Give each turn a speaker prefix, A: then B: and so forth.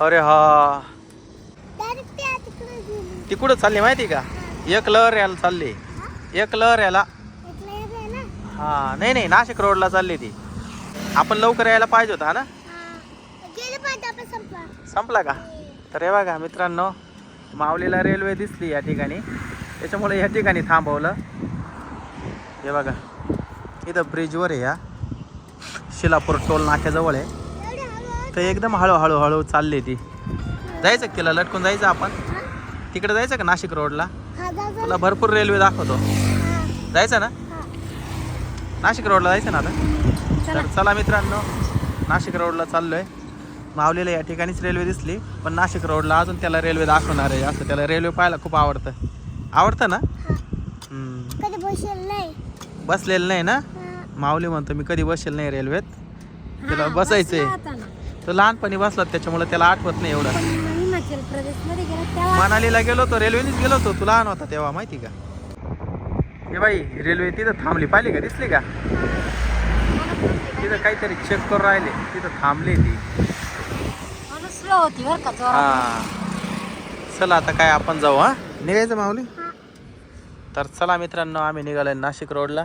A: अरे हा.
B: तिकडे
A: चालली माहिती का? एक लहर याला चालली. एक लहर याला. हा. नाही नाही नाशिक रोडला चालली ती. आपण लवकर यायला पाहिजे होता ना?
B: संपला.
A: संपला का? तर हे बघा मित्रांनो माऊलीला रेल्वे दिसली या ठिकाणी. त्याच्यामुळे या ठिकाणी थांबवलं. हे बघा. इथं ब्रिजवर आहे या. शिलापूर टोल नाक्याजवळ आहे. तर एकदम हळूहळू हळू चालली ती. जायचं का तिला? लटकून जायचं आपण? तिकडे जायचं का नाशिक रोडला? तुला भरपूर रेल्वे दाखवतो. जायचं ना? नाशिक रोडला जायचं ना आता? तर चला मित्रांनो नाशिक रोडला चाललोय. माऊलीला या ठिकाणीच रेल्वे दिसली पण नाशिक रोडला अजून त्याला रेल्वे दाखवणार आहे. असं त्याला रेल्वे पाहायला खूप आवडतं. आवडतं ना? बसलेलं नाही ना. माऊली म्हणतो मी कधी बसेल नाही रेल्वेत. त्याला बसायचंय. तो लहानपणी बसला त्याच्यामुळे त्याला आठवत नाही एवढं.
B: हिमाचल प्रदेशमध्ये गेला तेव्हा
A: मनालीला गेलो तो रेल्वेनेच गेलो होतो. तू लहान होता तेव्हा माहिती का? हे बाई रेल्वे तिथं थांबली पाहिली का? दिसली का? तिथं काहीतरी चेक करून राहिले. तिथं थांबली ती.
B: स्लो होती बरं का
A: हा. चला आता काय आपण जाऊ हा? निघायचं माऊली. तर चला मित्रांनो आम्ही निघालोय नाशिक रोडला